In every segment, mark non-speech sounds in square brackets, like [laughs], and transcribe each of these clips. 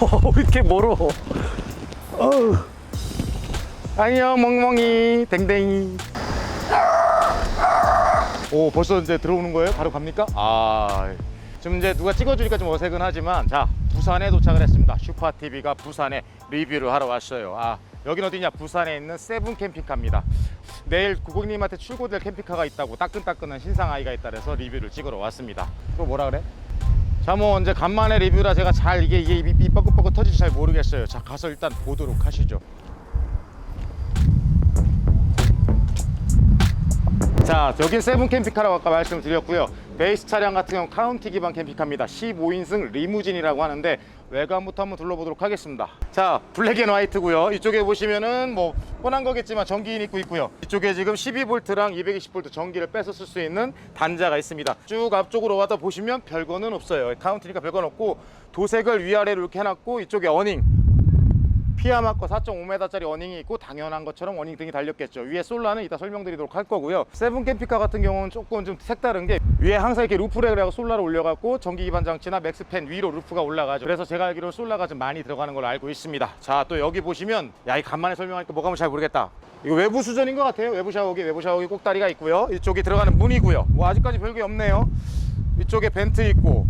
어 [laughs] 왜 이렇게 멀어 어우. 안녕 멍멍이 댕댕이 오 벌써 이제 들어오는 거예요? 바로 갑니까? 아 지금 이제 누가 찍어주니까 좀 어색은 하지만 자 부산에 도착을 했습니다 슈퍼TV가 부산에 리뷰를 하러 왔어요 아 여긴 어디냐 부산에 있는 세븐 캠핑카입니다 내일 고객님한테 출고될 캠핑카가 있다고 따끈따끈한 신상 아이가 있다 그래서 리뷰를 찍으러 왔습니다 또 뭐라 그래? 자뭐 이제 간만에 리뷰라 제가 잘 이게 이게 입이 뻐긋뻐긋 터질지 잘 모르겠어요. 자 가서 일단 보도록 하시죠. 자 여긴 세븐 캠핑카라고 아까 말씀드렸고요. 베이스 차량 같은 경우 카운티 기반 캠핑카입니다. 15인승 리무진이라고 하는데 외관부터 한번 둘러보도록 하겠습니다. 자 블랙 앤 화이트고요. 이쪽에 보시면은 뭐 뻔한 거겠지만 전기인 입구 있고요. 이쪽에 지금 12V랑 220V 전기를 빼서 쓸 수 있는 단자가 있습니다. 쭉 앞쪽으로 와다 보시면 별거는 없어요. 카운티니까 별건 없고 도색을 위아래로 이렇게 해놨고 이쪽에 어닝 피아마커 4.5m짜리 어닝이 있고 당연한 것처럼 어닝 등이 달렸겠죠. 위에 솔라는 이따 설명드리도록 할 거고요. 세븐 캠핑카 같은 경우는 조금 좀 색다른 게 위에 항상 이렇게 루프렉을 하고 솔라를 올려갖고 전기 기반 장치나 맥스팬 위로 루프가 올라가죠. 그래서 제가 알기로는 솔라가 좀 많이 들어가는 걸로 알고 있습니다. 자 또 여기 보시면 야 이 간만에 설명하니까 뭐가 잘 모르겠다. 이거 외부 수전인 것 같아요. 외부 샤워기 외부 샤워기 꼭다리가 있고요. 이쪽이 들어가는 문이고요. 뭐 아직까지 별게 없네요. 이쪽에 벤트 있고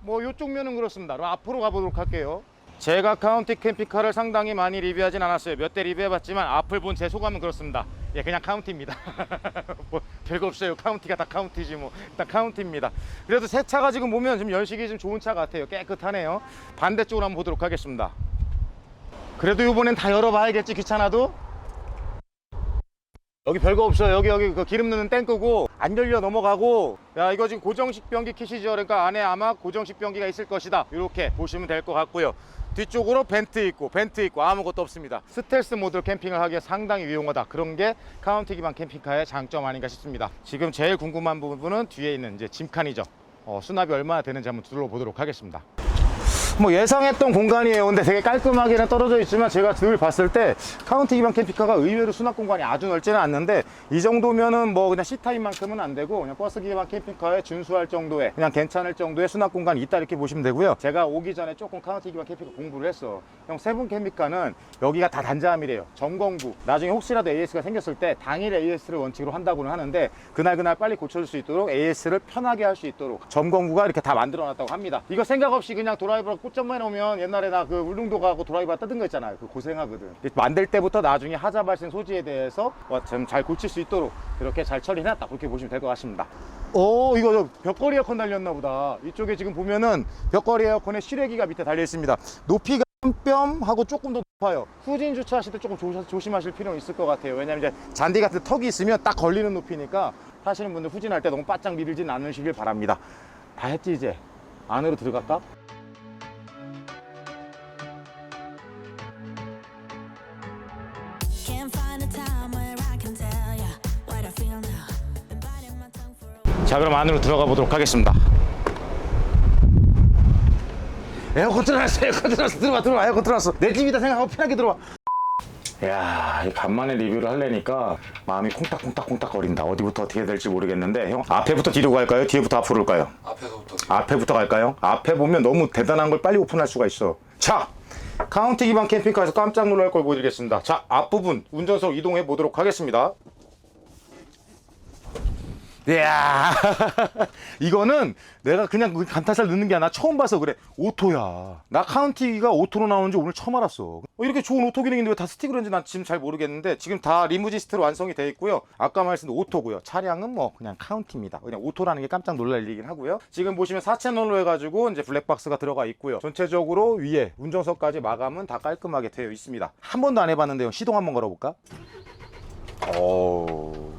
뭐 이쪽 면은 그렇습니다. 그럼 앞으로 가보도록 할게요 제가 카운티 캠핑카를 상당히 많이 리뷰하진 않았어요. 몇 대 리뷰해봤지만 앞을 본 제 소감은 그렇습니다. 예, 그냥 카운티입니다. [laughs] 뭐 별거 없어요. 카운티가 다 카운티지 뭐. 일단 카운티입니다. 그래도 새 차가 지금 보면 지금 연식이 좀 좋은 차 같아요. 깨끗하네요. 반대쪽으로 한번 보도록 하겠습니다. 그래도 이번엔 다 열어봐야겠지 귀찮아도. 여기 별거 없어요. 여기 여기 그 기름 넣는 탱크고 안 열려 넘어가고 야 이거 지금 고정식 변기 킷이죠. 그러니까 안에 아마 고정식 변기가 있을 것이다. 이렇게 보시면 될 것 같고요. 뒤쪽으로 벤트 있고 벤트 있고 아무것도 없습니다. 스텔스 모드로 캠핑을 하기에 상당히 유용하다. 그런 게 카운티 기반 캠핑카의 장점 아닌가 싶습니다. 지금 제일 궁금한 부분은 뒤에 있는 이제 짐칸이죠. 어, 수납이 얼마나 되는지 한번 둘러보도록 하겠습니다. 뭐 예상했던 공간이에요. 근데 되게 깔끔하게는 떨어져 있지만 제가 늘 봤을 때 카운티 기반 캠핑카가 의외로 수납 공간이 아주 넓지는 않는데 이 정도면은 뭐 그냥 C타입만큼은 안 되고 그냥 버스 기반 캠핑카에 준수할 정도의 그냥 괜찮을 정도의 수납 공간이 있다 이렇게 보시면 되고요. 제가 오기 전에 조금 카운티 기반 캠핑카 공부를 했어. 형 세븐 캠핑카는 여기가 다 단자함이래요. 점검구. 나중에 혹시라도 AS가 생겼을 때 당일 AS를 원칙으로 한다고는 하는데 그날 그날 빨리 고쳐줄 수 있도록 AS를 편하게 할 수 있도록 점검구가 이렇게 다 만들어 놨다고 합니다. 이거 생각 없이 그냥 드라이버가 꽃점만 해놓으면 옛날에 나 그 울릉도 가고 드라이버 뜯은 거 있잖아요. 그 고생하거든. 만들 때부터 나중에 하자 발생 소지에 대해서 좀잘 고칠 수 있도록 그렇게 잘 처리해놨다. 그렇게 보시면 될 것 같습니다. 오 이거 저 벽걸이 에어컨 달렸나 보다. 이쪽에 지금 보면은 벽걸이 에어컨에 실외기가 밑에 달려 있습니다. 높이가 한뼘 하고 조금 더 높아요. 후진 주차하실 때 조금 조, 조심하실 필요는 있을 것 같아요. 왜냐면 이제 잔디 같은 턱이 있으면 딱 걸리는 높이니까 타시는 분들 후진할 때 너무 바짝 밀진 않으시길 바랍니다. 다 했지 이제 안으로 들어갈까? 자 그럼 안으로 들어가 보도록 하겠습니다 에어컨 틀어놨어 에어컨 틀어놨어 들어와 들어와 에어컨 틀어놨어 내 집이다 생각하고 편하게 들어와 야, 이 간만에 리뷰를 하려니까 마음이 콩닥콩닥콩닥 거린다. 어디부터 어떻게 될지 모르겠는데, 형 앞에부터 뒤로 갈까요? 뒤에부터 앞으로 갈까요? 앞에서부터 앞에부터 갈까요? 앞에 보면 너무 대단한 걸 빨리 오픈할 수가 있어. 자, 카운티 기반 캠핑카에서 깜짝 놀랄 걸 보여드리겠습니다. 자, 앞부분 운전석 이동해 보도록 하겠습니다. 이야, [laughs] 이거는 내가 그냥 그 감탄사를 넣는 게 아니라 처음 봐서 그래. 오토야. 나 카운티가 오토로 나오는지 오늘 처음 알았어. 어, 이렇게 좋은 오토 기능인데 왜 다 스틱으로 했는지 난 지금 잘 모르겠는데 지금 다 리무진 시트로 완성이 되어 있고요. 아까 말씀드린 오토고요. 차량은 뭐 그냥 카운티입니다. 그냥 오토라는 게 깜짝 놀랄 일이긴 하고요. 지금 보시면 4채널로 해가지고 이제 블랙박스가 들어가 있고요. 전체적으로 위에 운전석까지 마감은 다 깔끔하게 되어 있습니다. 한 번도 안 해봤는데요. 시동 한번 걸어볼까? 오.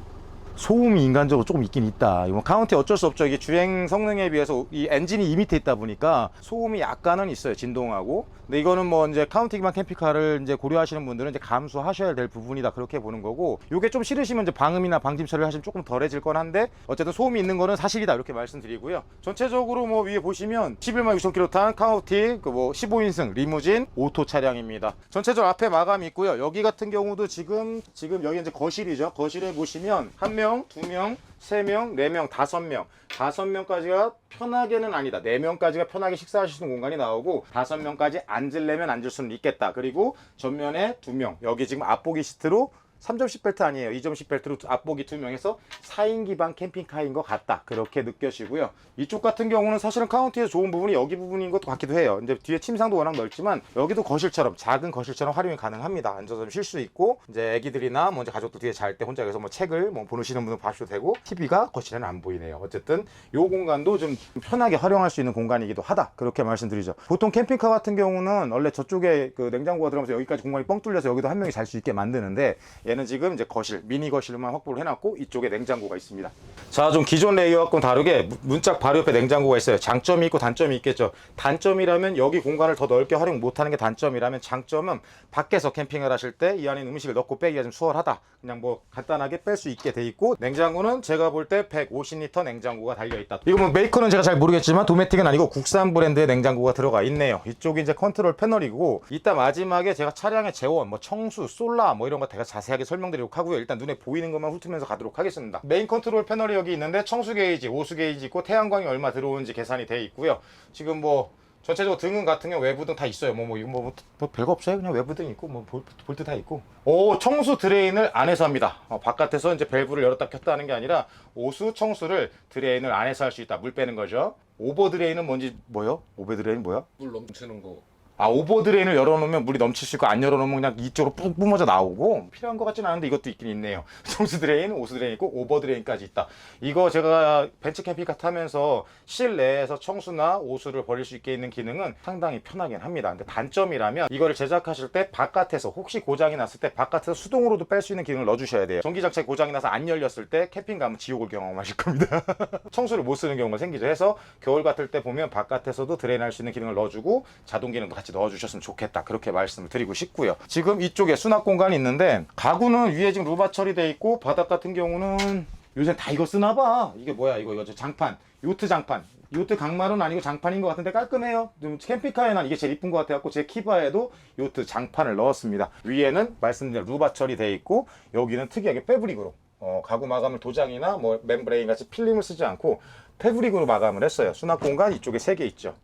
소음이 인간적으로 조금 있긴 있다. 이거 카운티 어쩔 수 없죠. 이게 주행 성능에 비해서 이 엔진이 이 밑에 있다 보니까 소음이 약간은 있어요. 진동하고. 근데 이거는 뭐 이제 카운티 기반 캠핑카를 이제 고려하시는 분들은 이제 감수하셔야 될 부분이다. 그렇게 보는 거고. 요게 좀 싫으시면 이제 방음이나 방짐 처리를 하시면 조금 덜해질 건 한데 어쨌든 소음이 있는 거는 사실이다. 이렇게 말씀드리고요. 전체적으로 뭐 위에 보시면 11만 6천 탄 카운티 그 뭐 15인승 리무진 오토 차량입니다. 전체적으로 앞에 마감이 있고요. 여기 같은 경우도 지금 지금 여기 이제 거실이죠. 거실에 보시면 한명 명, 두 명, 세 명, 네 명, 다섯 명. 다섯 명까지가 편하게는 아니다. 네 명까지가 편하게 식사하실 수 있는 공간이 나오고 다섯 명까지 앉으려면 앉을 수는 있겠다. 그리고 전면에 두 명. 여기 지금 앞보기 시트로 3점씩 벨트 아니에요. 2점씩 벨트로 앞보기 두 명에서 4인 기반 캠핑카인 것 같다. 그렇게 느껴지고요. 이쪽 같은 경우는 사실은 카운티에서 좋은 부분이 여기 부분인 것도 같기도 해요. 이제 뒤에 침상도 워낙 넓지만 여기도 거실처럼 작은 거실처럼 활용이 가능합니다. 앉아서 좀쉴수 있고 이제 애기들이나 뭐 이제 가족들 뒤에 잘 때 혼자 여기서 뭐 책을 뭐 보시는 분은 봐셔도 되고 TV가 거실에는 안 보이네요. 어쨌든 요 공간도 좀 편하게 활용할 수 있는 공간이기도 하다. 그렇게 말씀드리죠. 보통 캠핑카 같은 경우는 원래 저쪽에 그 냉장고가 들어가면서 여기까지 공간이 뻥 뚫려서 여기도 한 명이 잘 수 있게 만드는데 얘는 지금 이제 거실, 미니 거실만 확보를 해놨고 이쪽에 냉장고가 있습니다. 자, 좀 기존 레이어하고는 다르게 문- 문짝 바로 옆에 냉장고가 있어요. 장점이 있고 단점이 있겠죠. 단점이라면 여기 공간을 더 넓게 활용 못하는 게 단점이라면 장점은 밖에서 캠핑을 하실 때 이 안에 음식을 넣고 빼기가 좀 수월하다. 그냥 뭐 간단하게 뺄 수 있게 돼 있고 냉장고는 제가 볼 때 150리터 냉장고가 달려 있다. 이거 뭐 메이커는 제가 잘 모르겠지만 도메틱은 아니고 국산 브랜드의 냉장고가 들어가 있네요. 이쪽이 이제 컨트롤 패널이고 이따 마지막에 제가 차량의 재원, 뭐 청수, 솔라 뭐 이런 거 제가 자세 하게 설명드리도록 하고요. 일단 눈에 보이는 것만 훑으면서 가도록 하겠습니다. 메인 컨트롤 패널이 여기 있는데 청수 게이지, 오수 게이지 있고 태양광이 얼마 들어오는지 계산이 돼 있고요. 지금 뭐 전체적으로 등은 같은 경우 외부 등 다 있어요. 뭐, 뭐, 이거 뭐, 뭐, 뭐 별거 없어요. 그냥 외부 등 있고, 뭐, 볼- 볼트 다 있고. 오, 청수 드레인을 안에서 합니다. 어, 바깥에서 이제 밸브를 열었다 켰다 하는 게 아니라, 오수 청수를 드레인을 안에서 할 수 있다. 물 빼는 거죠. 오버 드레인은 뭔지, 뭐요? 오버 드레인 뭐야? 물 넘치는 거. 아, 오버 드레인을 열어놓으면 물이 넘칠 수 있고, 안 열어놓으면 그냥 이쪽으로 뿜 뿜어져 나오고, 필요한 것 같지는 않은데 이것도 있긴 있네요. [laughs] 청수 드레인, 오수 드레인 있고, 오버 드레인까지 있다. 이거 제가 벤츠 캠핑카 타면서 실내에서 청수나 오수를 버릴 수 있게 있는 기능은 상당히 편하긴 합니다. 근데 단점이라면 이거를 제작하실 때 바깥에서 혹시 고장이 났을 때 바깥에서 수동으로도 뺄 수 있는 기능을 넣어주셔야 돼요. 전기장치 고장이 나서 안 열렸을 때 캠핑 가면 지옥을 경험하실 겁니다. [laughs] 청수를 못 쓰는 경우가 생기죠. 해서 겨울 같을 때 보면 바깥에서도 드레인 할 수 있는 기능을 넣어주고 자동 기능도 같이 넣어주셨으면 좋겠다. 그렇게 말씀을 드리고 싶고요. 지금 이쪽에 수납 공간이 있는데 가구는 위에 지금 루바 처리돼 있고 바닥 같은 경우는 요새 다 이거 쓰나 봐. 이게 뭐야 이거 이거 저 장판 요트 장판 요트 강말은 아니고 장판인 것 같은데 깔끔해요. 좀 캠핑카에는 이게 제일 이쁜 것 같아갖고 제 키바에도 요트 장판을 넣었습니다. 위에는 말씀드린 루바 처리돼 있고 여기는 특이하게 패브릭으로 어, 가구 마감을 도장이나 뭐 멤브레인 같이 필름을 쓰지 않고 패브릭으로 마감을 했어요. 수납 공간 이쪽에 세 개 있죠.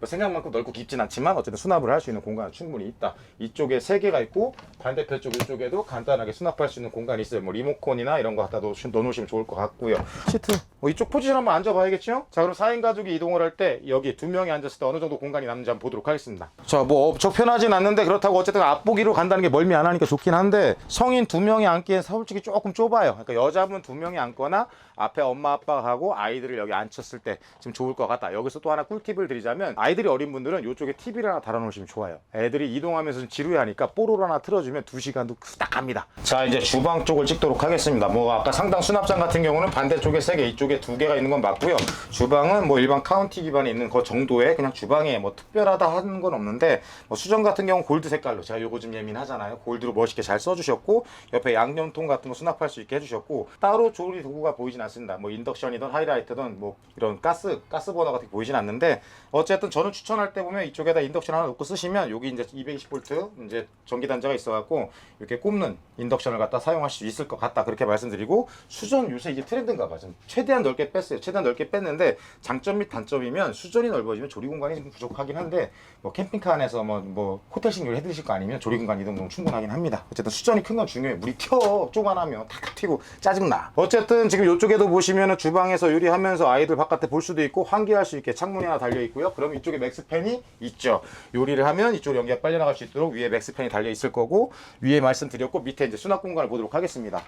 뭐 생각만큼 넓고 깊진 않지만 어쨌든 수납을 할 수 있는 공간은 충분히 있다. 이쪽에 세 개가 있고 반대편 쪽 이쪽에도 간단하게 수납할 수 있는 공간이 있어요. 뭐 리모컨이나 이런 거 갖다 놓- 넣어놓으시면 좋을 것 같고요. 시트. 뭐 이쪽 포지션 한번 앉아봐야겠죠? 자 그럼 4인 가족이 이동을 할 때 여기 두 명이 앉았을 때 어느 정도 공간이 남는지 한번 보도록 하겠습니다. 자뭐 엄청 편하진 않는데 그렇다고 어쨌든 앞보기로 간다는 게 멀미 안 하니까 좋긴 한데 성인 두 명이 앉기엔 솔직히 조금 좁아요. 그러니까 여자분 두 명이 앉거나 앞에 엄마 아빠하고 아이들을 여기 앉혔을 때 지금 좋을 것 같다. 여기서 또 하나 꿀팁을 드리자면 아이들이 어린 분들은 이쪽에 TV를 하나 달아놓으시면 좋아요. 애들이 이동하면서 좀 지루해하니까 뽀로로 하나 틀어주면 두 시간도 후딱 갑니다. 자 이제 주방 쪽을 찍도록 하겠습니다. 뭐 아까 상당 수납장 같은 경우는 반대쪽에 세 개, 이쪽에 두 개가 있는 건 맞고요. 주방은 뭐 일반 카운티 기반에 있는 그 정도의 그냥 주방에 뭐 특별하다 하는 건 없는데 뭐 수전 같은 경우 는 골드 색깔로 제가 요거 좀 예민하잖아요. 골드로 멋있게 잘 써주셨고 옆에 양념통 같은 거 수납할 수 있게 해주셨고 따로 조리 도구가 보이진 않습니다. 뭐 인덕션이든 하이라이트든 뭐 이런 가스 가스 버너 같은 게 보이진 않는데 어쨌든 저는 추천할 때 보면 이쪽에다 인덕션 하나 놓고 쓰시면 여기 이제 220V 이제 전기 단자가 있어갖고 이렇게 꼽는 인덕션을 갖다 사용할 수 있을 것 같다 그렇게 말씀드리고 수전 요새 이게 트렌드인가 봐. 좀 최대한 넓게 뺐어요. 최대한 넓게 뺐는데 장점 및 단점이면 수전이 넓어지면 조리 공간이 좀 부족하긴 한데 뭐 캠핑카 안에서 뭐, 뭐 호텔식 요리 해드실 거 아니면 조리 공간 이 정도면 충분하긴 합니다. 어쨌든 수전이 큰 건 중요해. 물이 튀어 쪼만하면 탁탁 튀고 짜증나. 어쨌든 지금 이쪽에도 보시면은 주방에서 요리하면서 아이들 바깥에 볼 수도 있고 환기할 수 있게 창문이 하나 달려 있고요. 그럼 이쪽 에 맥스팬이 있죠. 요리를 하면 이쪽으로 연기가 빨려 나갈 수 있도록 위에 맥스팬이 달려 있을 거고 위에 말씀드렸고 밑에 이제 수납 공간을 보도록 하겠습니다.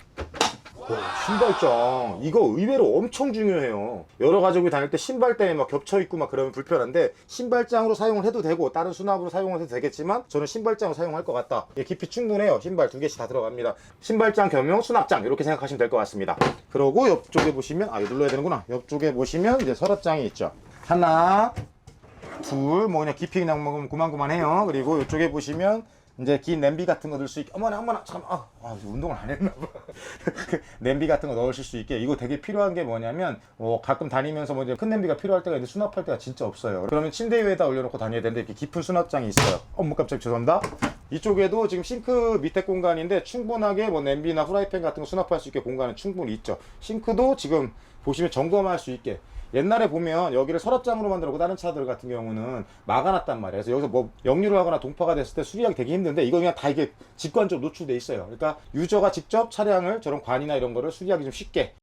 와, 신발장. 이거 의외로 엄청 중요해요. 여러 가족이 다닐 때 신발 때문에 막 겹쳐 있고 막 그러면 불편한데 신발장으로 사용을 해도 되고 다른 수납으로 사용을 해도 되겠지만 저는 신발장으로 사용할 것 같다. 예, 깊이 충분해요. 신발 두 개씩 다 들어갑니다. 신발장 겸용 수납장 이렇게 생각하시면 될 것 같습니다. 그리고 옆쪽에 보시면 아 이거 눌러야 되는구나. 옆쪽에 보시면 이제 서랍장이 있죠. 하나 둘, 뭐 그냥 깊이 그냥 먹으면 그만그만해요. 그리고 이쪽에 보시면 이제 긴 냄비 같은 거 넣을 수 있게 어머나 어머나 잠깐 아, 아 운동을 안 했나 봐. 그 [laughs] 냄비 같은 거 넣으실 수 있게. 이거 되게 필요한 게 뭐냐면 어, 가끔 다니면서 뭐 이제 큰 냄비가 필요할 때가 있는데 수납할 때가 진짜 없어요. 그러면 침대 위에다 올려놓고 다녀야 되는데 이렇게 깊은 수납장이 있어요. 어머 깜짝 죄송합니다. 이쪽에도 지금 싱크 밑에 공간인데 충분하게 뭐 냄비나 후라이팬 같은 거 수납할 수 있게 공간은 충분히 있죠. 싱크도 지금 보시면 점검할 수 있게 옛날에 보면 여기를 서랍장으로 만들고 다른 차들 같은 경우는 막아놨단 말이에요. 그래서 여기서 뭐 역류를 하거나 동파가 됐을 때 수리하기 되게 힘든데 이거 그냥 다 이게 직관적으로 노출돼 있어요. 그러니까 유저가 직접 차량을 저런 관이나 이런 거를 수리하기 좀 쉽게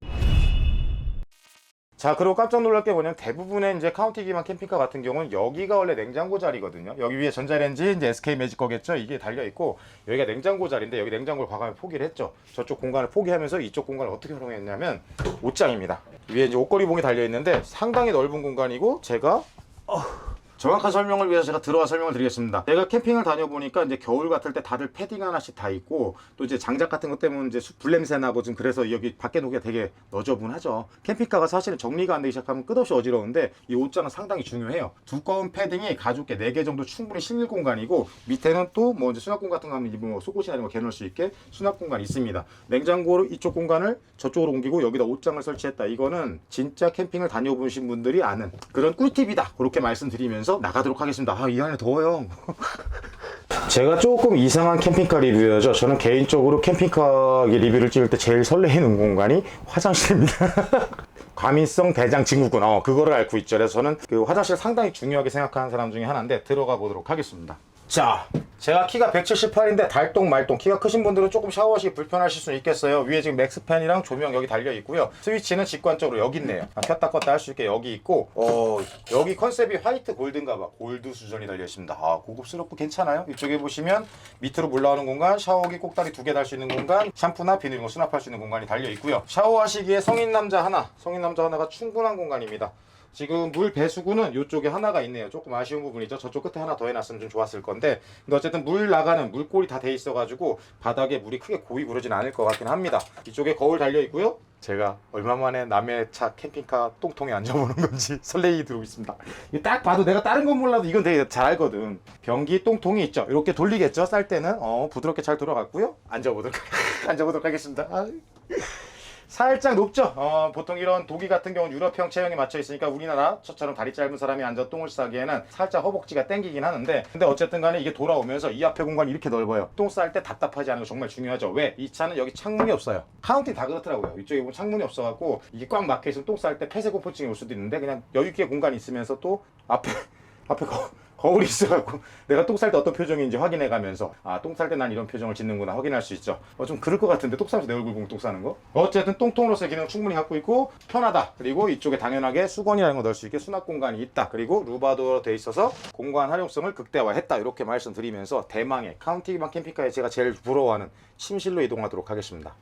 자, 그리고 깜짝 놀랄 게 뭐냐면 대부분의 이제 카운티 기반 캠핑카 같은 경우는 여기가 원래 냉장고 자리거든요. 여기 위에 전자레인지 이제 SK 매직 거겠죠. 이게 달려 있고 여기가 냉장고 자리인데 여기 냉장고를 과감히 포기를 했죠. 저쪽 공간을 포기하면서 이쪽 공간을 어떻게 활용했냐면 옷장입니다. 위에 이제 옷걸이 봉이 달려 있는데 상당히 넓은 공간이고 제가 정확한 설명을 위해서 제가 들어와 설명을 드리겠습니다. 제가 캠핑을 다녀보니까 이제 겨울 같을 때 다들 패딩 하나씩 다 있고 또 이제 장작 같은 것 때문에 이제 수- 불냄새 나고 좀 그래서 여기 밖에 놓기가 되게 너저분하죠. 캠핑카가 사실은 정리가 안 되기 시작하면 끝없이 어지러운데 이 옷장은 상당히 중요해요. 두꺼운 패딩이 가죽게 4개 정도 충분히 실릴 공간이고 밑에는 또 뭐 이제 수납 공 같은 거 하면 뭐 속옷이나 이런 거 개놓을 수 있게 수납 공간이 있습니다. 냉장고로 이쪽 공간을 저쪽으로 옮기고 여기다 옷장을 설치했다. 이거는 진짜 캠핑을 다녀보신 분들이 아는 그런 꿀팁이다. 그렇게 말씀드리면서 나가도록 하겠습니다. 아, 이 안에 더워요. [laughs] 제가 조금 이상한 캠핑카 리뷰여죠. 저는 개인적으로 캠핑카 리뷰를 찍을 때 제일 설레이는 공간이 화장실입니다. [laughs] 과민성 대장 증후군, 어, 그거를 앓고 있죠. 그래서 저는 그 화장실 상당히 중요하게 생각하는 사람 중에 하나인데 들어가 보도록 하겠습니다. 자, 제가 키가 178인데 달동 말동 키가 크신 분들은 조금 샤워하시기 불편하실 수 있겠어요. 위에 지금 맥스팬이랑 조명 여기 달려 있고요. 스위치는 직관적으로 여기 있네요. 아, 켰다 껐다 할 수 있게 여기 있고, 어, 여기 컨셉이 화이트 골드인가 봐. 골드 수전이 달려 있습니다. 아, 고급스럽고 괜찮아요. 이쪽에 보시면 밑으로 물 나오는 공간, 샤워기 꼭다리 두 개 달 수 있는 공간, 샴푸나 비누 이런 거 수납할 수 있는 공간이 달려 있고요. 샤워하시기에 성인 남자 하나, 성인 남자 하나가 충분한 공간입니다. 지금 물 배수구는 이쪽에 하나가 있네요. 조금 아쉬운 부분이죠. 저쪽 끝에 하나 더 해놨으면 좀 좋았을 건데, 근데 어쨌든 물 나가는 물골이 다 돼 있어가지고 바닥에 물이 크게 고이 그러진 않을 것 같긴 합니다. 이쪽에 거울 달려 있고요. 제가 얼마 만에 남의 차 캠핑카 똥통에 앉아보는 건지 [laughs] 설레이 들고 있습니다. 딱 봐도 내가 다른 건 몰라도 이건 되게 잘 알거든. 변기 똥통이 있죠. 이렇게 돌리겠죠. 쌀 때는 어, 부드럽게 잘 돌아갔고요. 앉아보도록 [laughs] 앉아보도록 하겠습니다. 아. 살짝 높죠. 어, 보통 이런 독일 같은 경우는 유럽형 체형에 맞춰 있으니까 우리나라 저처럼 다리 짧은 사람이 앉아 똥을 싸기에는 살짝 허벅지가 땡기긴 하는데 근데 어쨌든 간에 이게 돌아오면서 이 앞에 공간이 이렇게 넓어요. 똥 쌀 때 답답하지 않은 거 정말 중요하죠. 왜? 이 차는 여기 창문이 없어요. 카운티 다 그렇더라고요. 이쪽에 보면 창문이 없어갖고 이게 꽉 막혀 있으면 똥 쌀 때 폐쇄 공포증이 올 수도 있는데 그냥 여유 있게 공간이 있으면서 또 앞에 [laughs] 앞에 거, 거울이 있어갖고 [laughs] 내가 똥 쌀 때 어떤 표정인지 확인해 가면서 아 똥 쌀 때 난 이런 표정을 짓는구나 확인할 수 있죠. 어, 좀 그럴 것 같은데 똥 싸면서 내 얼굴 보고 똥 싸는 거? 어쨌든 똥통으로서의 기능을 충분히 갖고 있고 편하다. 그리고 이쪽에 당연하게 수건이라는 거 넣을 수 있게 수납 공간이 있다. 그리고 루바도로 돼 있어서 공간 활용성을 극대화했다. 이렇게 말씀드리면서 대망의 카운티기반 캠핑카에 제가 제일 부러워하는 침실로 이동하도록 하겠습니다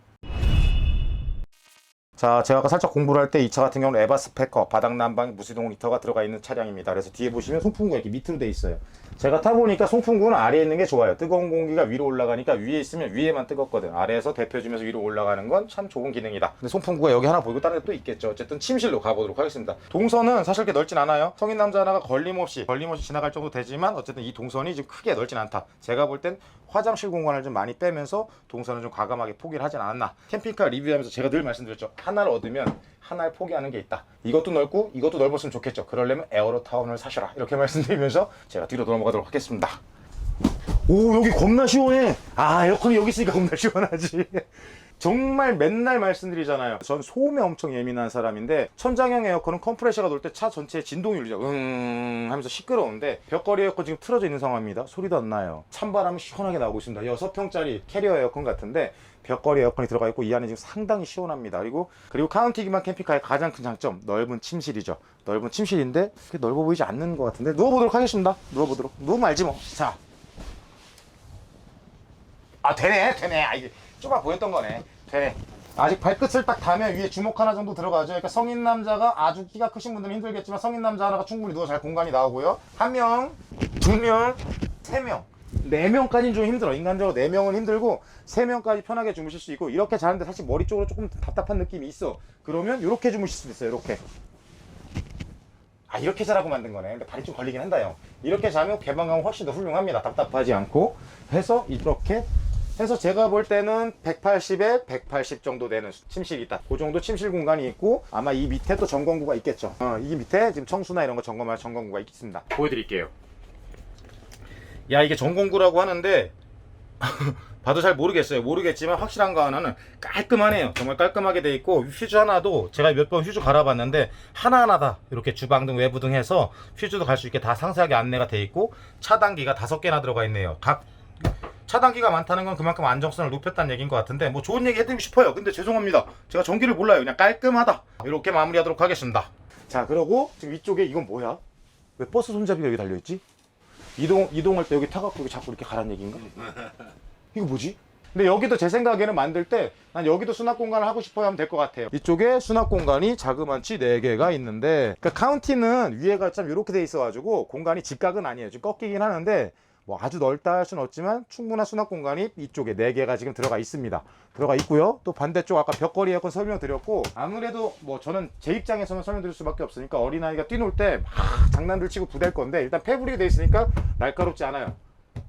자, 제가 아까 살짝 공부를 할 때 이 차 같은 경우는 에바 스페커 바닥 난방 무시동 히터가 들어가 있는 차량입니다. 그래서 뒤에 보시면 송풍구가 이렇게 밑으로 돼 있어요. 제가 타보니까 송풍구는 아래에 있는 게 좋아요. 뜨거운 공기가 위로 올라가니까 위에 있으면 위에만 뜨겁거든. 아래에서 데펴주면서 위로 올라가는 건 참 좋은 기능이다. 근데 송풍구가 여기 하나 보이고 다른 데 또 있겠죠. 어쨌든 침실로 가보도록 하겠습니다. 동선은 사실 그렇게 넓진 않아요. 성인 남자 하나가 걸림없이 걸림없이 지나갈 정도 되지만 어쨌든 이 동선이 좀 크게 넓진 않다. 제가 볼 땐 화장실 공간을 좀 많이 빼면서 동선을 좀 과감하게 포기를 하진 않았나. 캠핑카 리뷰하면서 제가 늘 말씀드렸죠. 하나를 얻으면 하나를 포기하는 게 있다. 이것도 넓고 이것도 넓었으면 좋겠죠. 그러려면 에어로 타운을 사셔라. 이렇게 [laughs] 말씀드리면서 제가 뒤로 넘어가도록 하겠습니다. 오 여기 겁나 시원해. 아 에어컨이 여기 있으니까 겁나 시원하지. [laughs] 정말 맨날 말씀드리잖아요. 전 소음에 엄청 예민한 사람인데 천장형 에어컨은 컴프레셔가 돌 때 차 전체에 진동이 울리죠. 응 하면서 시끄러운데 벽걸이 에어컨 지금 틀어져 있는 상황입니다. 소리도 안 나요. 찬바람이 시원하게 나오고 있습니다. 6평짜리 캐리어 에어컨 같은데 벽걸이 에어컨이 들어가 있고 이 안에 지금 상당히 시원합니다. 그리고 그리고 카운티 기반 캠핑카의 가장 큰 장점 넓은 침실이죠. 넓은 침실인데 그렇게 넓어 보이지 않는 것 같은데 누워보도록 하겠습니다. 누워보도록 누우면 알지 뭐. 자. 아 되네 되네 아 이게 좁아 보였던 거네 되네 아직 발끝을 딱 닿으면 위에 주먹 하나 정도 들어가죠 그러니까 성인 남자가 아주 키가 크신 분들은 힘들겠지만 성인 남자 하나가 충분히 누워 잘 공간이 나오고요 한 명 두 명 세 명 네 명까지는 좀 힘들어. 인간적으로 네 명은 힘들고 세 명까지 편하게 주무실 수 있고 이렇게 자는데 사실 머리 쪽으로 조금 답답한 느낌이 있어. 그러면 이렇게 주무실 수 있어요 이렇게. 아 이렇게 자라고 만든 거네. 근데 발이 좀 걸리긴 한다 형 이렇게 자면 개방감은 훨씬 더 훌륭합니다. 답답하지 않고. 해서 이렇게 해서 제가 볼 때는 180에 180 정도 되는 침실이 있다. 그 정도 침실 공간이 있고 아마 이 밑에 또 점검구가 있겠죠. 어, 이 밑에 지금 청수나 이런 거 점검할 점검구가 있습니다. 보여드릴게요 야 이게 점검구라고 하는데 [laughs] 봐도 잘 모르겠어요. 모르겠지만 확실한 거 하나는 깔끔하네요. 정말 깔끔하게 돼 있고 퓨즈 하나도 제가 몇번 퓨즈 갈아봤는데 하나하나 다 이렇게 주방 등 외부 등 해서 퓨즈도 갈 수 있게 다 상세하게 안내가 돼 있고 차단기가 다섯 개나 들어가 있네요. 각 차단기가 많다는 건 그만큼 안정성을 높였다는 얘기인 것 같은데 뭐 좋은 얘기 해드리고 싶어요. 근데 죄송합니다. 제가 전기를 몰라요. 그냥 깔끔하다. 이렇게 마무리하도록 하겠습니다. 자 그러고 지금 위쪽에 이건 뭐야? 왜 버스 손잡이가 여기 달려있지? 이동, 이동할 때 여기 타갖고 여기 자꾸 이렇게 가란 얘기인가? [laughs] 이거 뭐지? 근데 여기도 제 생각에는 만들 때 난 여기도 수납 공간을 하고 싶어야 하면 될 것 같아요. 이쪽에 수납 공간이 자그만치 4개가 있는데 그러니까 카운티는 위에가 좀 이렇게 돼 있어 가지고 공간이 직각은 아니에요. 좀 꺾이긴 하는데 뭐 아주 넓다 할 수는 없지만 충분한 수납 공간이 이쪽에 4개가 지금 들어가 있습니다. 들어가 있고요. 또 반대쪽 아까 벽걸이 에어컨 설명드렸고 아무래도 뭐 저는 제 입장에서는 설명드릴 수밖에 없으니까 어린아이가 뛰놀 때 막 장난들 치고 부댈 건데 일단 패브릭이 돼 있으니까 날카롭지 않아요.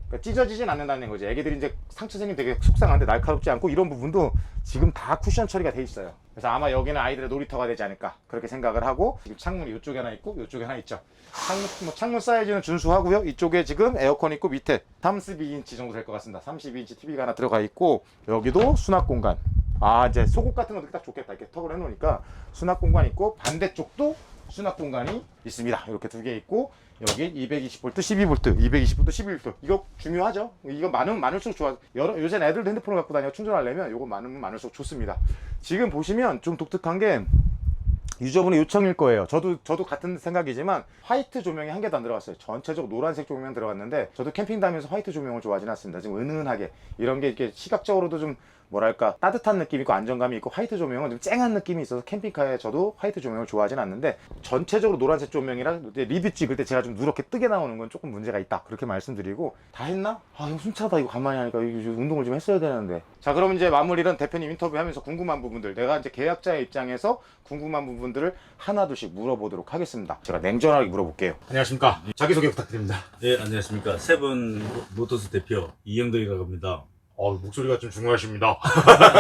그러니까 찢어지진 않는다는 거지. 애기들이 이제 상처 생기면 되게 속상한데 날카롭지 않고 이런 부분도 지금 다 쿠션 처리가 돼 있어요. 그래서 아마 여기는 아이들의 놀이터가 되지 않을까 그렇게 생각을 하고 지금 창문이 이쪽에 하나 있고 이쪽에 하나 있죠. 창문, 뭐 창문 사이즈는 준수하고요. 이쪽에 지금 에어컨 있고 밑에 32인치 정도 될 것 같습니다. 32인치 TV가 하나 들어가 있고 여기도 수납 공간. 아 이제 속옷 같은 거 넣기 딱 좋겠다. 이렇게 턱을 해놓으니까 수납 공간 있고 반대쪽도 수납 공간이 있습니다. 이렇게 두 개 있고 여기 220V, 12V, 220V, 11V. 이거 중요하죠. 이거 많으면 많을수록 좋아. 여러 요새 애들도 핸드폰을 갖고 다녀 충전하려면 이거 많으면 많을수록 좋습니다. 지금 보시면 좀 독특한 게 유저분의 요청일 거예요. 저도 저도 같은 생각이지만 화이트 조명이 한 개도 안 들어갔어요. 전체적으로 노란색 조명 들어갔는데 저도 캠핑 다니면서 화이트 조명을 좋아하진 않습니다. 지금 은은하게 이런 게 이렇게 시각적으로도 좀 뭐랄까 따뜻한 느낌 있고 안정감이 있고 화이트 조명은 좀 쨍한 느낌이 있어서 캠핑카에 저도 화이트 조명을 좋아하진 않는데 전체적으로 노란색 조명이라 리뷰 찍을 때 제가 좀 누렇게 뜨게 나오는 건 조금 문제가 있다. 그렇게 말씀드리고 다 했나? 아 이거 숨차다. 이거 가만히 하니까 이거 좀 운동을 좀 했어야 되는데. 자 그럼 이제 마무리는 대표님 인터뷰하면서 궁금한 부분들. 내가 이제 계약자의 입장에서 궁금한 부분들을 하나둘씩 물어보도록 하겠습니다. 제가 냉정하게 물어볼게요. 안녕하십니까? 자기소개 부탁드립니다. 예, 안녕하십니까. 세븐 모터스 대표 이영덕이라고 합니다. 어 목소리가 좀 중요하십니다.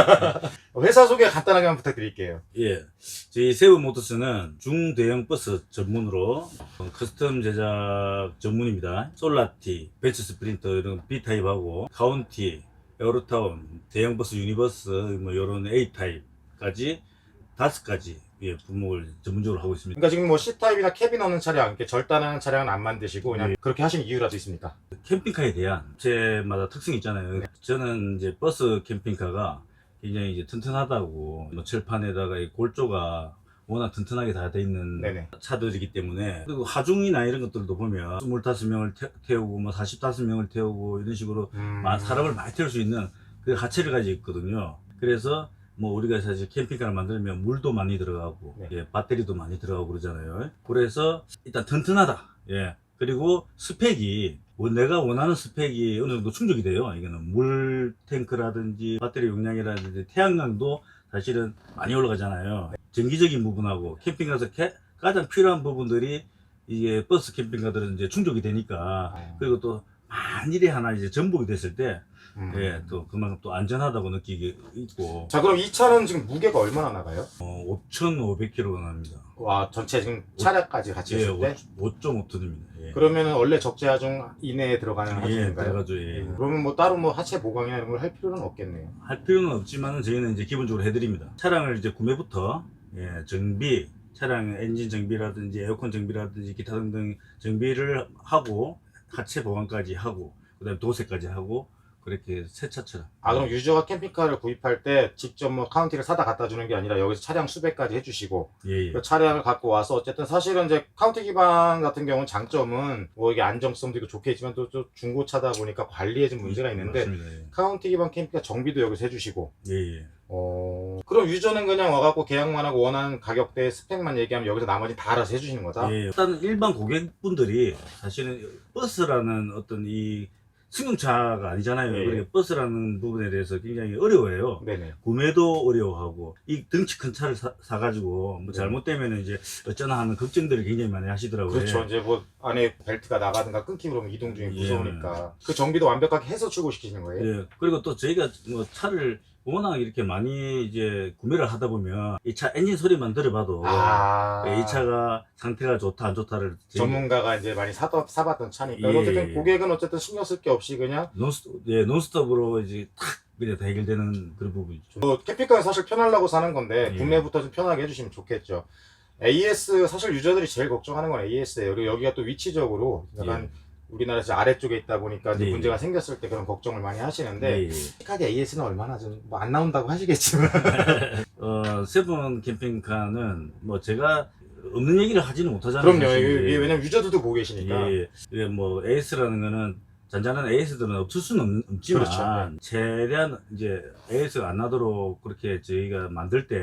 [laughs] 회사 소개 간단하게 한번 부탁드릴게요. 예, 저희 세븐 모터스는 중대형 버스 전문으로 어, 커스텀 제작 전문입니다. 솔라티, 벤츠 스프린터 이런 B타입하고 카운티, 에어로타운, 대형 버스 유니버스 뭐 이런 A타입까지 다섯 가지 예, 품목을 전문적으로 하고 있습니다. 그러니까 지금 뭐 C타입이나 캐빈 없는 차량 이렇게 절단하는 차량은 안 만드시고 그냥 네. 그렇게 하신 이유라도 있습니까? 캠핑카에 대한 제마다 특성이 있잖아요. 저는 이제 버스 캠핑카가 굉장히 이제 튼튼하다고 뭐 철판에다가 이 골조가 워낙 튼튼하게 다 돼 있는 네네. 차들이기 때문에 그리고 하중이나 이런 것들도 보면 25명을 태우고 뭐 45명을 태우고 이런 식으로 음. 마- 사람을 많이 태울 수 있는 그 하체를 가지고 있거든요. 그래서 뭐 우리가 사실 캠핑카를 만들면 물도 많이 들어가고 네. 예, 배터리도 많이 들어가고 그러잖아요. 그래서 일단 튼튼하다. 예. 그리고 스펙이 뭐 내가 원하는 스펙이 어느 정도 충족이 돼요. 이거는 물 탱크라든지 배터리 용량이라든지 태양광도 사실은 많이 올라가잖아요. 전기적인 부분하고 캠핑 가서 캐- 가장 필요한 부분들이 이게 버스 캠핑카들은 이제 충족이 되니까 그리고 또 만일에 하나 이제 전복이 됐을 때, 음. 예, 또 그만큼 또 안전하다고 느끼게 있고, 자 그럼 이 차는 지금 무게가 얼마나 나가요? 어, 5,500km가 납니다. 와 전체 지금 차량까지 같이 예, 했을 때 5.5톤입니다. 예. 그러면은 원래 적재 하중 이내에 들어가는 예, 하중인가요? 그래가지고, 예. 음, 그러면 뭐 따로 뭐 하체 보강이나 이런 걸 할 필요는 없겠네요. 할 필요는 없지만은 저희는 이제 기본적으로 해드립니다. 차량을 이제 구매부터, 예, 정비, 차량 엔진 정비라든지 에어컨 정비라든지 기타 등등 정비를 하고, 하체 보강까지 하고, 그 다음에 도색까지 하고, 그렇게 새 차처럼. 아 그럼 유저가 캠핑카를 구입할 때 직접 뭐 카운티를 사다 갖다 주는 게 아니라 여기서 차량 수배까지 해주시고 예, 예. 그 차량을 갖고 와서 어쨌든 사실은 이제 카운티 기반 같은 경우는 장점은 뭐 이게 안정성도 있고 좋게 있지만 또, 좀 중고차다 보니까 관리에 좀 문제가 있는데 맞습니다. 예. 카운티 기반 캠핑카 정비도 여기서 해주시고 예, 예. 어 그럼 유저는 그냥 와갖고 계약만 하고 원하는 가격대 스펙만 얘기하면 여기서 나머지 다 알아서 해주시는 거다? 예, 일단 일반 고객분들이 사실은 버스라는 어떤 이 승용차가 아니잖아요. 예. 그러니까 버스라는 부분에 대해서 굉장히 어려워해요. 네네. 구매도 어려워하고 이 덩치 큰 차를 사, 가지고 뭐 네. 잘못되면 이제 어쩌나 하는 걱정들을 굉장히 많이 하시더라고요. 그렇죠. 이제 뭐 안에 벨트가 나가든가 끊기고 그러면 이동 중에 예. 무서우니까 그 정비도 완벽하게 해서 출고시키시는 거예요? 예. 그리고 또 저희가 뭐 차를 워낙 이렇게 많이 이제 구매를 하다 보면 이 차 엔진 소리만 들어봐도 아. 예, 이 차가 상태가 좋다 안 좋다를 전문가가 이제 많이 사다, 사봤던 차니까 예, 어쨌든 예. 고객은 어쨌든 신경 쓸 게 없이 그냥 논스톱, 예, 논스톱으로 이제 탁 그냥 다 해결되는 그런 부분이죠. 뭐 캠핑카는 사실 편하려고 사는 건데 예. 구매부터 좀 편하게 해주시면 좋겠죠. AS 사실 유저들이 제일 걱정하는 건 AS예요. 그리고 여기가 또 위치적으로 약간 우리나라에서 아래쪽에 있다 보니까 이제 예. 문제가 생겼을 때 그런 걱정을 많이 하시는데 예, 예. 카드 AS는 얼마나 좀뭐안 나온다고 하시겠지만 [laughs] 어, 세븐 캠핑카는 뭐 제가 없는 얘기를 하지는 못하잖아요. 그럼요. 이게, 이게 왜냐면 유저들도 보고 계시니까 예, 예, 뭐 AS라는 거는 잔잔한 AS들은 없을 수는 없, 지만 그렇죠. 최대한 이제 AS가 안 나도록 그렇게 저희가 만들 때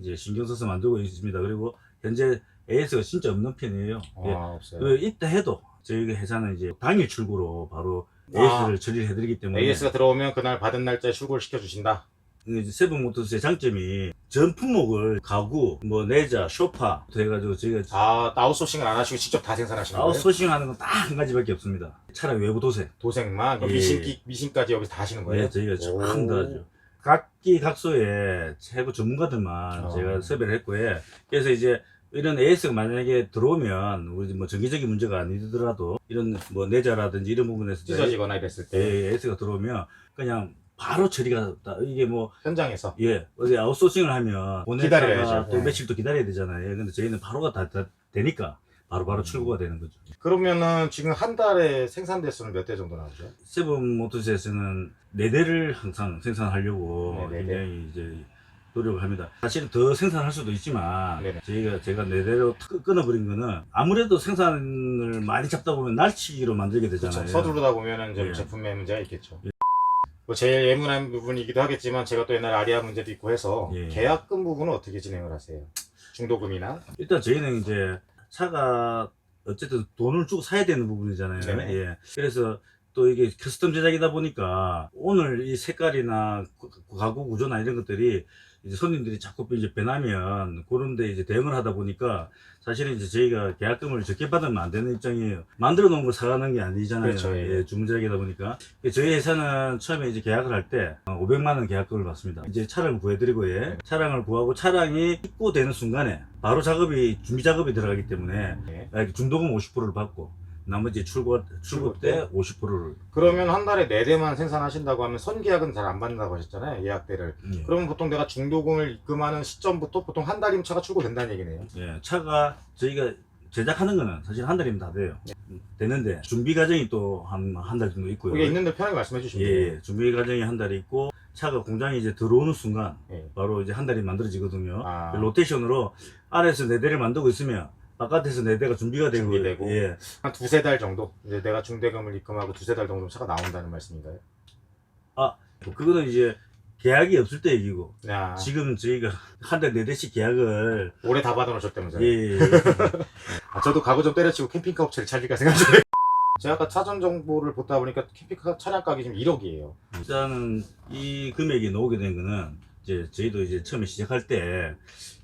이제 신경 써서 만들고 있습니다. 그리고 현재 AS가 진짜 없는 편이에요. 예. 아, 없어요. 그 있다 해도 저희 회사는 이제 당일 출고로 바로 아. AS를 처리를 해드리기 때문에 AS가 들어오면 그날 받은 날짜에 출고를 시켜주신다. 세븐모터스의 장점이 전 품목을 가구, 뭐 내자, 쇼파 해가지고 저희가 아, 아웃소싱을 안 하시고 직접 다 생산하시는 거예요? 아웃소싱하는 건 딱 한 가지밖에 없습니다. 차량 외부 도색. 도색만 그럼 예. 미신기, 미신까지 여기서 다 하시는 거예요? 네, 저희가 오. 다 하죠. 각기 각소에 최고 전문가들만 어. 제가 섭외를 했고, 요 그래서 이제 이런 AS가 만약에 들어오면, 우리 뭐 정기적인 문제가 아니더라도, 이런 뭐 내자라든지 이런 부분에서 찢어지거나 이랬을 때 예, AS가 들어오면 그냥 바로 처리가 다 이게 뭐, 현장에서 예, 어디 아웃소싱을 하면 기다려야죠. 또 네. 며칠 또 기다려야 되잖아요. 근데 저희는 바로가 다, 다 되니까 바로바로 음. 출고가 되는 거죠. 그러면은 지금 한 달에 생산 대수는 몇 대 정도 나오죠? 세븐 모터스에서는 네 대를 항상 생산하려고 네, 네, 굉장히 이제 노력을 합니다. 사실은 더 생산할 수도 있지만 네, 네. 저희가 제가 네 대로 탁 끊어버린 거는 아무래도 생산을 많이 잡다 보면 날치기로 만들게 되잖아요. 그렇죠. 서두르다 보면은 좀 예. 제품에 문제가 있겠죠. 뭐 제일 예민한 부분이기도 하겠지만 제가 또 옛날에 아리아 문제도 있고 해서 예. 계약금 부분은 어떻게 진행을 하세요? 중도금이나 일단 저희는 이제 차가 어쨌든 돈을 주고 사야 되는 부분이잖아요. 네네. 예. 그래서 또 이게 커스텀 제작이다 보니까 오늘 이 색깔이나 구- 가구 구조나 이런 것들이 이제 손님들이 자꾸 이제 변하면 그런데 이제 대응을 하다 보니까 사실은 이제 저희가 계약금을 적게 받으면 안 되는 입장이에요. 만들어 놓은 걸 사가는 게 아니잖아요. 그렇죠, 예. 예, 주문 제작이다 보니까. 저희 회사는 처음에 이제 계약을 할 때 500만 원 계약금을 받습니다. 이제 차량을 구해드리고 예. 네. 차량을 구하고 차량이 입고되는 순간에 바로 작업이 준비 작업이 들어가기 때문에 예. 아, 중도금 50%를 받고 나머지 출고 출고 때 50%를 그러면 한 달에 네 대만 생산하신다고 하면 선계약은 잘 안 받는다고 하셨잖아요 예약대를 예. 그러면 보통 내가 중도금을 입금하는 시점부터 보통 한 달이면 차가 출고된다는 얘기네요 예, 차가 저희가 제작하는 거는 사실 한 달이면 다 돼요. 음, 되는데 준비 과정이 또 한 한 달 정도 있고요. 그게 있는데 편하게 말씀해 주시면 돼요 예, 준비 과정이 한 달이 있고 차가 공장에 이제 들어오는 순간 예. 바로 이제 한 달이 만들어지거든요. 아. 그 로테이션으로 아래에서 네 대를 만들고 있으면 바깥에서 네 대가 준비가 되고, 준비되고. 예, 한 두세 달 정도 이제 내가 중대금을 입금하고 두세 달 정도 차가 나온다는 말씀인가요? 그거는 이제 계약이 없을 때 얘기고 야, 지금 저희가 한 달 네 대씩 계약을 올해 다 받아놓으셨다면서요? 예, 예. [laughs] 아, 저도 가구 좀 때려치고 캠핑카 업체를 차릴까 생각 중이에요 제가 아까 차전 정보를 보다 보니까 캠핑카 차량 가격이 지금 1억이에요 일단은 이 금액이 나오게 된 거는 이제 저희도 이제 처음에 시작할 때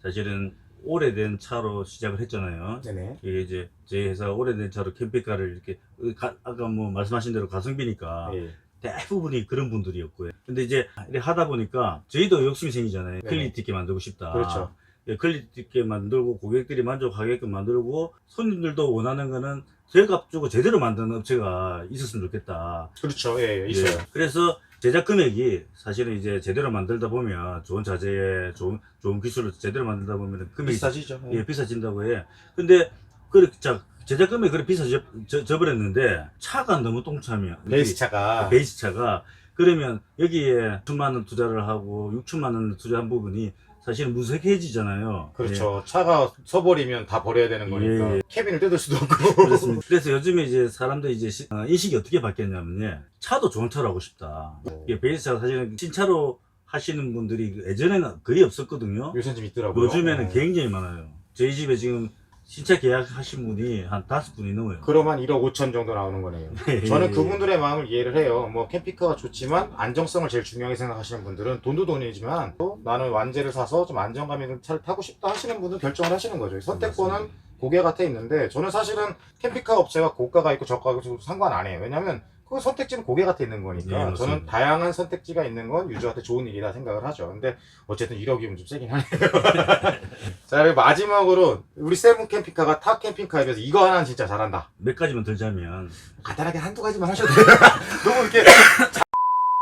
사실은 오래된 차로 시작을 했잖아요. 네네 이게 이제 저희 회사 오래된 차로 캠핑카를 이렇게 가- 아까 뭐 말씀하신 대로 가성비니까 예. 대부분이 그런 분들이었고요. 근데 이제 이렇게 하다 보니까 저희도 욕심이 생기잖아요. 네네. 퀄리티 있게 만들고 싶다. 그렇죠. 예, 퀄리티 있게 만들고 고객들이 만족하게끔 만들고 손님들도 원하는 거는 저희가 주고 제대로 만드는 업체가 있었으면 좋겠다. 그렇죠. 예, 예, 있어요. 예. 그래서 제작 금액이 사실은 이제 제대로 만들다 보면 좋은 자재에 좋은 좋은 기술을 제대로 만들다 보면 금액이 비싸지죠. 예, 비싸진다고 해. 근데 그렇게 자 제작 금액이 그렇게 비싸져 져, 버렸는데 차가 너무 똥차면 베이스 차가. 베이스 차가. 그러면 여기에 6천만 원 투자를 하고 6천만 원 투자한 부분이 사실은 무색해지잖아요. 그렇죠. 차가 서버리면 다 버려야 되는 거니까 예, 캐빈을 뜯을 수도 예, 없고. [laughs] 그렇습니다. 그래서 요즘에 이제 사람들이 이제 시- 어, 인식이 어떻게 바뀌었냐면요. 차도 좋은 차로 하고 싶다. 네. 이게 베이스 차가 사실은 신차로 하시는 분들이 그 예전에는 거의 없었거든요. 요새는 좀 있더라고요. 요즘에는 어. 굉장히 많아요. 저희 집에 지금 신차 계약하신 분이 한 다섯 분이 넘어요. 그럼 한 1억 5천 정도 나오는 거네요. [laughs] 저는 그분들의 마음을 이해를 해요. 뭐 캠핑카가 좋지만 안정성을 제일 중요하게 생각하시는 분들은 돈도 돈이지만 또 나는 완제를 사서 좀 안정감 있는 차를 타고 싶다 하시는 분은 결정을 하시는 거죠. 선택권은 고개 같아 있는데 저는 사실은 캠핑카 업체가 고가가 있고 저가가 있고 상관 안 해요. 왜냐면 그 선택지는 고개 같아 있는 거니까 예, 맞습니다. 저는 다양한 선택지가 있는 건 유저한테 좋은 일이다 생각을 하죠. 근데 어쨌든 1억이면 좀 세긴 하네요. [laughs] 자 그리고 마지막으로 우리 세븐 캠핑카가 타 캠핑카에 비해서 이거 하나는 진짜 잘한다. 몇 가지만 들자면 간단하게 한두 가지만 하셔도 돼요. [laughs] 너무 이렇게 두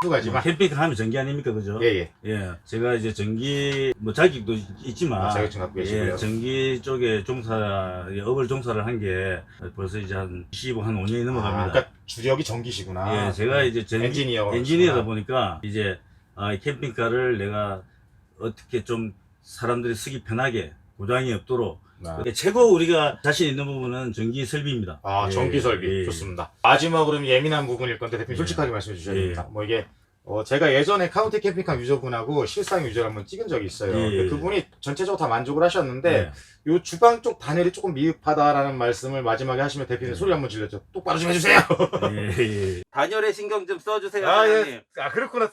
가지만. 캠핑카 하면 전기 아닙니까 그죠? 예예. 예, 제가 이제 전기 뭐 자격도 있- 있지만 아, 자격증 갖고 계시고요. 예, 전기 쪽에 종사 예, 업을 종사를 한 게 벌써 이제 한 15, 한 5년이 아, 넘어갑니다. 그러니까 주력이 전기시구나. 예, 제가 이제 전기, 엔지니어. 엔지니어다 보니까 이제 아, 이 캠핑카를 내가 어떻게 좀 사람들이 쓰기 편하게 고장이 없도록 아. 최고 우리가 자신 있는 부분은 전기 설비입니다. 아, 예, 전기 설비 예. 좋습니다. 마지막으로 예민한 부분일 건데 대표님 예. 솔직하게 말씀해 주셔야 예. 됩니다. 뭐 이게 어, 제가 예전에 카운티 캠핑카 유저분하고 실상 유저를 한번 찍은 적이 있어요. 예. 근데 그분이 전체적으로 다 만족을 하셨는데 네. 요 주방 쪽 단열이 조금 미흡하다라는 말씀을 마지막에 하시면 대표님 소리 한번 질렀죠. 똑바로 좀 해주세요. 예, 예. 단열에 신경 좀 써주세요, 아, 사장님. 예. 아 그렇구나.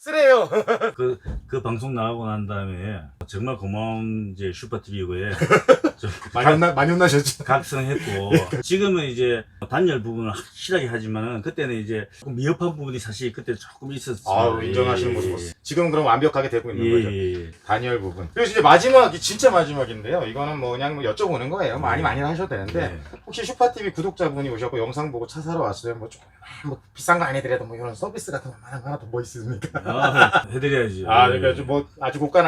쓰- 쓰래요. [laughs] 그, 그 방송 나가고 난 다음에 정말 고마운 이제 슈퍼TV고에 많이 혼나 많이 혼나셨죠. 각성했고 [laughs] 지금은 이제 단열 부분을 확실하게 하지만은 그때는 이제 조금 미흡한 부분이 사실 그때 조금 있었습니다. 아 인정하시는 모습. 지금은 그럼 완벽하게 되고 있는 예, 거죠. 예, 예. 단열 부분. 그리고 이제 마지막이 진짜 마지막인데요. 이거는 뭐 그냥 뭐 여쭤보는 거예요. 많이 많이 하셔도 되는데 네. 혹시 슈퍼TV 구독자분이 오셨고 영상 보고 차 사러 왔어요. 뭐 조금 뭐 비싼 거 아니더라도 뭐 이런 서비스 같은 거 하나 하나 더뭐 있습니까? 아, 해드려야지. 아, 그러니까 좀 뭐 아주 고가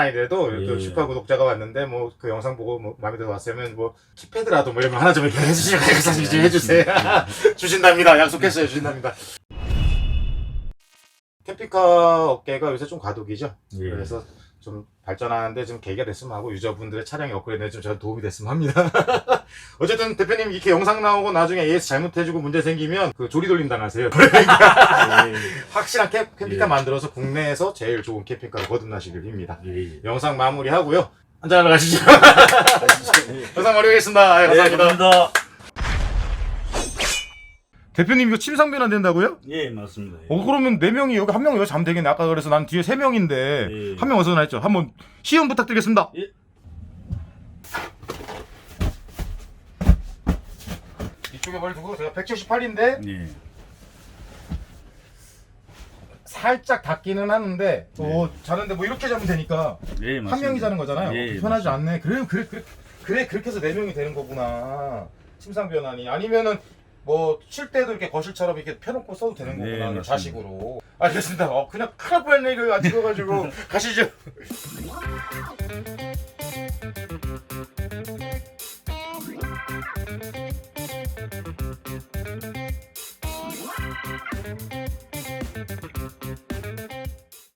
예, 그 예. 슈퍼 구독자가 왔는데 뭐 그 영상 보고 뭐 마음에 들어 왔으면 뭐 키패드라도 뭐 이런 거 하나 좀 이렇게 해주시고 사실 좀 해주세요. [laughs] 주신답니다. 약속했어요. 주신답니다. 캠핑카 업계가 요새 좀 과도기죠. 예. 그래서 좀 발전하는데 좀 계기가 됐으면 하고 유저분들의 차량이 업그레이드에 좀 저는 도움이 됐으면 합니다. [laughs] 어쨌든 대표님 이렇게 영상 나오고 나중에 AS 잘못해주고 문제 생기면 그 조리 돌림 당하세요. [laughs] 예, 확실한 캠, 캠핑카 예. 만들어서 국내에서 제일 좋은 캠핑카로 거듭나시길 빕니다. 예, 예. 영상 마무리하고요. 한잔하러 가시죠. [laughs] 영상 마무리하겠습니다. 아, 예, 감사합니다. 대표님 이거 침상 변환 된다고요? 예, 맞습니다. 예. 어 그러면 네 명이 여기 한 명 여기 자면 되겠네. 아까 그래서 난 뒤에 세 명인데 예. 한 명 어서 나했죠. 한번 시연 부탁드리겠습니다. 예. 이쪽에 머리 두고 제가 178인데 예. 살짝 닿기는 하는데 어 자는데 뭐 이렇게 자면 되니까 예, 맞습니다. 한 명이 자는 거잖아요. 예, 예, 맞습니다. 않네. 그래 그래 그래 그래 그렇게 해서 네 명이 되는 거구나. 침상 변환이 아니면은 뭐 쉴 때도 이렇게 거실처럼 이렇게 펴놓고 써도 되는 네, 거구나. 맞습니다. 좌식으로. 알겠습니다. 어 그냥 큰일 날 뻔했네 이거 안 찍어가지고 [laughs] 가시죠. [laughs]